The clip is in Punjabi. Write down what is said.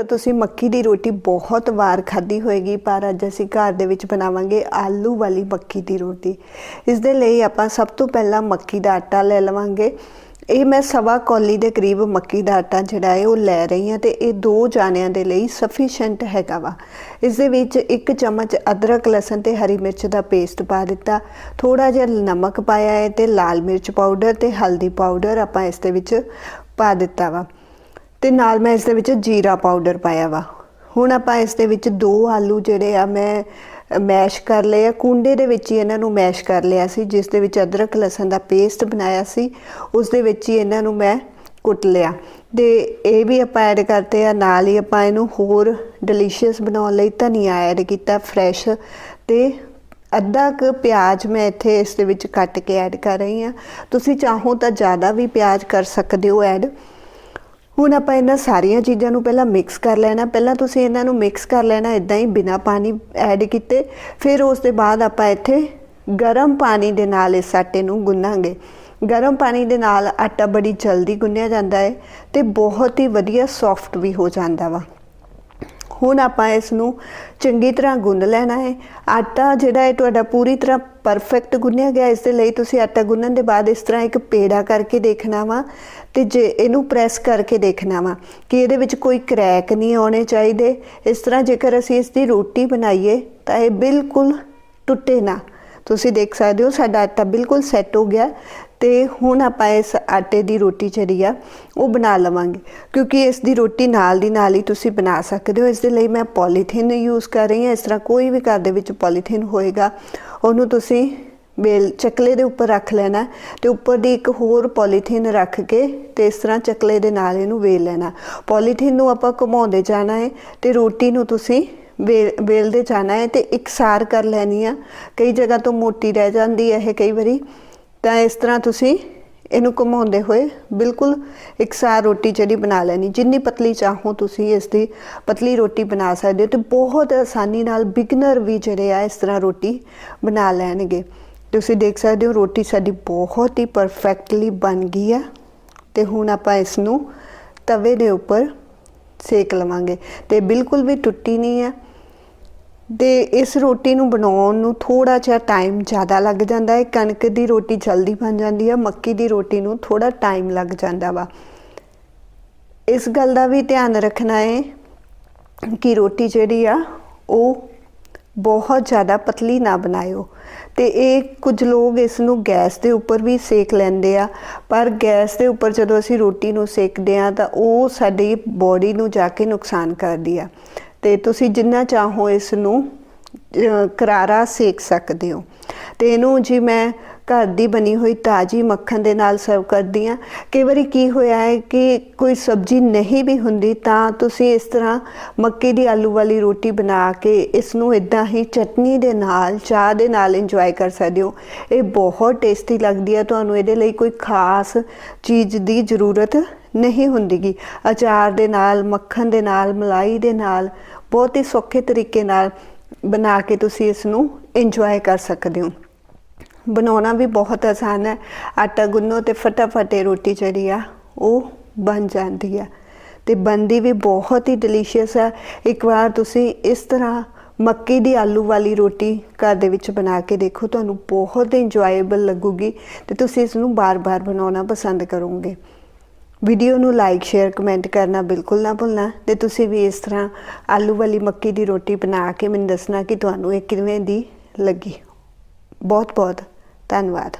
ਤਾਂ ਤੁਸੀਂ ਮੱਕੀ ਦੀ ਰੋਟੀ ਬਹੁਤ ਵਾਰ ਖਾਧੀ ਹੋਏਗੀ, ਪਰ ਅੱਜ ਅਸੀਂ ਘਰ ਦੇ ਵਿੱਚ ਬਣਾਵਾਂਗੇ ਆਲੂ ਵਾਲੀ ਮੱਕੀ ਦੀ ਰੋਟੀ। ਇਸ ਦੇ ਲਈ ਆਪਾਂ ਸਭ ਤੋਂ ਪਹਿਲਾਂ ਮੱਕੀ ਦਾ ਆਟਾ ਲੈ ਲਵਾਂਗੇ। ਇਹ ਮੈਂ ਸਵਾ ਕੌਲੀ ਦੇ ਕਰੀਬ ਮੱਕੀ ਦਾ ਆਟਾ ਜਿਹੜਾ ਹੈ, ਉਹ ਲੈ ਰਹੀ ਹਾਂ ਤੇ ਇਹ ਦੋ ਜਾਣਿਆਂ ਦੇ ਲਈ ਸਫੀਸ਼ੀਐਂਟ ਹੈਗਾ ਵਾ। ਇਸ ਦੇ ਵਿੱਚ ਇੱਕ ਚਮਚ ਅਦਰਕ, ਲਸਣ ਤੇ ਹਰੀ ਮਿਰਚ ਦਾ ਪੇਸਟ ਪਾ ਦਿੱਤਾ। ਥੋੜਾ ਜਿਹਾ ਨਮਕ ਪਾਇਆ ਹੈ ਤੇ ਲਾਲ ਮਿਰਚ ਪਾਊਡਰ ਤੇ ਹਲਦੀ ਪਾਊਡਰ ਆਪਾਂ ਇਸ ਦੇ ਵਿੱਚ ਪਾ ਦਿੱਤਾ ਵਾ। ਤੇ ਨਾਲ ਮੈਂ ਇਸ ਦੇ ਵਿੱਚ ਜੀਰਾ ਪਾਊਡਰ ਪਾਇਆ ਵਾ। ਹੁਣ ਆਪਾਂ ਇਸ ਦੇ ਵਿੱਚ ਦੋ ਆਲੂ ਜਿਹੜੇ ਆ ਮੈਂ, ਮੈਸ਼ ਕਰ ਲਏ ਆ। ਕੁੰਡੇ ਦੇ ਵਿੱਚ ਹੀ ਇਹਨਾਂ ਨੂੰ ਮੈਸ਼ ਕਰ ਲਿਆ ਸੀ, ਜਿਸ ਦੇ ਵਿੱਚ ਅਦਰਕ, ਲਸਣ ਦਾ ਪੇਸਟ ਬਣਾਇਆ ਸੀ, ਉਸ ਦੇ ਵਿੱਚ ਹੀ ਇਹਨਾਂ ਨੂੰ ਮੈਂ ਕੁੱਟ ਲਿਆ। ਤੇ ਇਹ ਵੀ ਆਪਾਂ ਐਡ ਕਰਤੇ ਆ, ਨਾਲ ਹੀ ਆਪਾਂ ਇਹਨੂੰ ਹੋਰ ਡਿਲੀਸ਼ੀਅਸ ਬਣਾਉਣ ਲਈ ਧਨੀਆ ਐਡ ਕੀਤਾ ਫਰੈਸ਼ ਤੇ ਅੱਧਾ ਕੁ ਪਿਆਜ਼ ਮੈਂ ਇੱਥੇ ਇਸ ਦੇ ਵਿੱਚ ਕੱਟ ਕੇ ਐਡ ਕਰ ਰਹੀ ਹਾਂ। ਤੁਸੀਂ ਚਾਹੋ ਤਾਂ ਜ਼ਿਆਦਾ ਵੀ ਪਿਆਜ਼ ਕਰ ਸਕਦੇ ਹੋ ਐਡ ਹੁਣ ਆਪਾਂ ਇਹਨਾਂ ਸਾਰੀਆਂ ਚੀਜ਼ਾਂ ਨੂੰ ਪਹਿਲਾਂ ਮਿਕਸ ਕਰ ਲੈਣਾ। ਪਹਿਲਾਂ ਤੁਸੀਂ ਇਹਨਾਂ ਨੂੰ ਮਿਕਸ ਕਰ ਲੈਣਾ ਇਦਾਂ ਹੀ ਬਿਨਾ ਪਾਣੀ ਐਡ ਕੀਤੇ। ਫਿਰ ਉਸ ਦੇ ਬਾਅਦ ਆਪਾਂ ਇੱਥੇ ਗਰਮ ਪਾਣੀ ਦੇ ਨਾਲ ਇਸ ਆਟੇ ਨੂੰ ਗੁੰਨਾਂਗੇ। ਗਰਮ ਪਾਣੀ ਦੇ ਨਾਲ ਆਟਾ ਬੜੀ ਜਲਦੀ ਗੁੰਨਿਆ ਜਾਂਦਾ ਹੈ ਤੇ ਬਹੁਤ ਹੀ ਵਧੀਆ ਸੌਫਟ ਵੀ ਹੋ ਜਾਂਦਾ ਵਾ। ਹੁਣ ਆਪਾਂ ਇਸ ਨੂੰ ਚੰਗੀ ਤਰ੍ਹਾਂ ਗੁੰਨ ਲੈਣਾ ਹੈ। ਆਟਾ ਜਿਹੜਾ ਹੈ ਤੁਹਾਡਾ ਪੂਰੀ ਤਰ੍ਹਾਂ ਪਰਫੈਕਟ ਗੁੰਨਿਆ ਗਿਆ, ਇਸ ਦੇ ਲਈ ਤੁਸੀਂ ਆਟਾ ਗੁੰਨਣ ਦੇ ਬਾਅਦ ਇਸ ਤਰ੍ਹਾਂ ਇੱਕ ਪੇੜਾ ਕਰਕੇ ਦੇਖਣਾ ਵਾ ਤੇ ਜੇ ਇਹਨੂੰ ਪ੍ਰੈਸ ਕਰਕੇ ਦੇਖਣਾ ਵਾ ਕਿ ਇਹਦੇ ਵਿੱਚ ਕੋਈ ਕ੍ਰੈਕ ਨਹੀਂ ਆਉਣੇ ਚਾਹੀਦੇ। ਇਸ ਤਰ੍ਹਾਂ ਜੇਕਰ ਅਸੀਂ ਇਸ ਦੀ ਰੋਟੀ ਬਣਾਈਏ ਤਾਂ ਇਹ ਬਿਲਕੁਲ ਟੁੱਟੇ ਨਾ। ਤੁਸੀਂ ਦੇਖ ਸਕਦੇ ਹੋ, ਸਾਡਾ ਆਟਾ ਬਿਲਕੁਲ ਸੈੱਟ ਹੋ ਗਿਆ ਤੇ ਹੁਣ ਆਪਾਂ ਇਸ ਆਟੇ ਦੀ ਰੋਟੀ ਜਿਹੜੀ ਆ, ਉਹ ਬਣਾ ਲਵਾਂਗੇ। ਕਿਉਂਕਿ ਇਸ ਦੀ ਰੋਟੀ ਨਾਲ ਦੀ ਨਾਲ ਹੀ ਤੁਸੀਂ ਬਣਾ ਸਕਦੇ ਹੋ। ਇਸ ਦੇ ਲਈ ਮੈਂ ਪੋਲੀਥੀਨ ਯੂਜ਼ ਕਰ ਰਹੀ ਹਾਂ। ਇਸ ਤਰ੍ਹਾਂ ਕੋਈ ਵੀ ਘਰ ਦੇ ਵਿੱਚ ਪੋਲੀਥੀਨ ਹੋਏਗਾ, ਉਹਨੂੰ ਤੁਸੀਂ ਬੇਲ, ਚੱਕਲੇ ਦੇ ਉੱਪਰ ਰੱਖ ਲੈਣਾ ਤੇ ਉੱਪਰ ਦੀ ਇੱਕ ਹੋਰ ਪੋਲੀਥੀਨ ਰੱਖ ਕੇ ਤੇ ਇਸ ਤਰ੍ਹਾਂ ਚੱਕਲੇ ਦੇ ਨਾਲ ਇਹਨੂੰ ਵੇਲ ਲੈਣਾ। ਪੋਲੀਥੀਨ ਨੂੰ ਆਪਾਂ ਘੁਮਾਉਂਦੇ ਜਾਣਾ ਹੈ ਤੇ ਰੋਟੀ ਨੂੰ ਤੁਸੀਂ ਵੇਲਦੇ ਜਾਣਾ ਹੈ ਤੇ ਇਕਸਾਰ ਕਰ ਲੈਣੀ ਆ। ਕਈ ਜਗ੍ਹਾ ਤੋਂ ਮੋਟੀ ਰਹਿ ਜਾਂਦੀ ਹੈ ਇਹ ਕਈ ਵਾਰੀ। ਤਾਂ ਇਸ ਤਰ੍ਹਾਂ ਤੁਸੀਂ ਇਹਨੂੰ ਘੁਮਾਉਂਦੇ ਹੋਏ ਬਿਲਕੁਲ ਇਕਸਾਰ ਰੋਟੀ ਜਿਹੜੀ ਬਣਾ ਲੈਣੀ। ਜਿੰਨੀ ਪਤਲੀ ਚਾਹੋ ਤੁਸੀਂ ਇਸ ਦੀ ਪਤਲੀ ਰੋਟੀ ਬਣਾ ਸਕਦੇ ਹੋ ਤੇ ਬਹੁਤ ਆਸਾਨੀ ਨਾਲ ਬਿਗਨਰ ਵੀ ਜਿਹੜੇ ਆ ਇਸ ਤਰ੍ਹਾਂ ਰੋਟੀ ਬਣਾ ਲੈਣਗੇ। ਤੁਸੀਂ ਦੇਖ ਸਕਦੇ ਹੋ ਰੋਟੀ ਸਾਡੀ ਬਹੁਤ ਹੀ ਪਰਫੈਕਟਲੀ ਬਣ ਗਈ ਆ ਤੇ ਹੁਣ ਆਪਾਂ ਇਸ ਨੂੰ ਤਵੇ ਦੇ ਉੱਪਰ ਸੇਕ ਲਵਾਂਗੇ। ਤੇ ਬਿਲਕੁਲ ਵੀ ਟੁੱਟੀ ਨਹੀਂ ਹੈ ਦੇ ਇਸ ਰੋਟੀ ਨੂੰ ਬਣਾਉਣ ਨੂੰ ਥੋੜਾ ਜਿਹਾ ਟਾਈਮ ਜ਼ਿਆਦਾ ਲੱਗ ਜਾਂਦਾ ਹੈ। ਕਣਕ ਦੀ ਰੋਟੀ ਜਲਦੀ ਬਣ ਜਾਂਦੀ ਹੈ, ਮੱਕੀ ਦੀ ਰੋਟੀ ਨੂੰ ਥੋੜਾ ਟਾਈਮ ਲੱਗ ਜਾਂਦਾ ਵਾ। ਇਸ ਗੱਲ ਦਾ ਵੀ ਧਿਆਨ ਰੱਖਣਾ ਹੈ ਕਿ ਰੋਟੀ ਜਿਹੜੀ ਆ, ਉਹ ਬਹੁਤ ਜ਼ਿਆਦਾ ਪਤਲੀ ਨਾ ਬਣਾਇਓ। ਤੇ ਇਹ ਕੁਝ ਲੋਕ ਇਸ ਨੂੰ ਗੈਸ ਦੇ ਉੱਪਰ ਵੀ ਸੇਕ ਲੈਂਦੇ ਆ। ਪਰ ਗੈਸ ਦੇ ਉੱਪਰ ਜਦੋਂ ਅਸੀਂ ਰੋਟੀ ਨੂੰ ਸੇਕਦੇ ਆ ਤਾਂ ਉਹ ਸਾਡੀ ਬੋਡੀ ਨੂੰ ਜਾ ਕੇ ਨੁਕਸਾਨ ਕਰਦੀ ਆ। ਤੇ ਤੁਸੀਂ ਜਿੰਨਾ ਚਾਹੋ ਇਸ ਨੂੰ ਕਰਾਰਾ ਸੇਕ ਸਕਦੇ ਹੋ। ਤੇ ਇਹਨੂੰ ਜੀ ਮੈਂ ਘਰ ਦੀ ਬਣੀ ਹੋਈ ਤਾਜੀ ਮੱਖਣ ਦੇ ਨਾਲ ਸਰਵ ਕਰਦੀ ਆ ਕਈ ਵਾਰੀ ਕੀ ਹੋਇਆ ਹੈ ਕਿ ਕੋਈ ਸਬਜ਼ੀ ਨਹੀਂ ਵੀ ਹੁੰਦੀ ਤਾਂ ਤੁਸੀਂ ਇਸ ਤਰ੍ਹਾਂ ਮੱਕੀ ਦੀ ਆਲੂ ਵਾਲੀ ਰੋਟੀ ਬਣਾ ਕੇ ਇਸ ਨੂੰ ਇਦਾਂ ਹੀ ਚਟਨੀ ਦੇ ਨਾਲ, ਚਾਹ ਦੇ ਨਾਲ ਇੰਜੋਏ ਕਰ ਸਕਦੇ ਹੋ। ਇਹ ਬਹੁਤ ਟੇਸਟੀ ਲੱਗਦੀ ਹੈ। ਤੁਹਾਨੂੰ ਇਹਦੇ ਲਈ ਕੋਈ ਖਾਸ ਚੀਜ਼ ਦੀ ਜ਼ਰੂਰਤ ਨਹੀਂ ਹੁੰਦੀਗੀ। ਅਚਾਰ ਦੇ ਨਾਲ, ਮੱਖਣ ਦੇ ਨਾਲ, ਮਲਾਈ ਦੇ ਨਾਲ, ਬਹੁਤ ਹੀ ਸੌਖੇ ਤਰੀਕੇ ਨਾਲ ਬਣਾ ਕੇ ਤੁਸੀਂ ਇਸ ਨੂੰ ਇੰਜੋਏ ਕਰ ਸਕਦੇ ਹੋ। ਬਣਾਉਣਾ ਵੀ ਬਹੁਤ ਆਸਾਨ ਹੈ। ਆਟਾ ਗੁੰਨੋ ਤੇ ਫਟਾਫਟ ਇਹ ਰੋਟੀ ਜਿਹੜੀ ਆ, ਉਹ ਬਣ ਜਾਂਦੀ ਆ। ਤੇ ਬੰਦੀ ਵੀ ਬਹੁਤ ਹੀ ਡਿਲੀਸ਼ੀਅਸ ਆ। ਇੱਕ ਵਾਰ ਤੁਸੀਂ ਇਸ ਤਰ੍ਹਾਂ ਮੱਕੀ ਦੀ ਆਲੂ ਵਾਲੀ ਰੋਟੀ ਘਰ ਦੇ ਵਿੱਚ ਬਣਾ ਕੇ ਦੇਖੋ, ਤੁਹਾਨੂੰ ਬਹੁਤ ਇੰਜੋਏਬਲ ਲੱਗੂਗੀ ਤੇ ਤੁਸੀਂ ਇਸ ਨੂੰ ਬਾਰ-ਬਾਰ ਬਣਾਉਣਾ ਪਸੰਦ ਕਰੋਗੇ। ਵੀਡੀਓ ਨੂੰ ਲਾਈਕ ਸ਼ੇਅਰ ਕਮੈਂਟ ਕਰਨਾ ਬਿਲਕੁਲ ਨਾ ਭੁੱਲਣਾ ਤੇ ਤੁਸੀਂ ਵੀ ਇਸ ਤਰ੍ਹਾਂ ਆਲੂ ਵਾਲੀ ਮੱਕੀ ਦੀ ਰੋਟੀ ਬਣਾ ਕੇ ਮੈਨੂੰ ਦੱਸਣਾ ਕਿ ਤੁਹਾਨੂੰ ਇਹ ਕਿਵੇਂ ਦੀ ਲੱਗੀ। ਬਹੁਤ ਬਹੁਤ ਧੰਨਵਾਦ।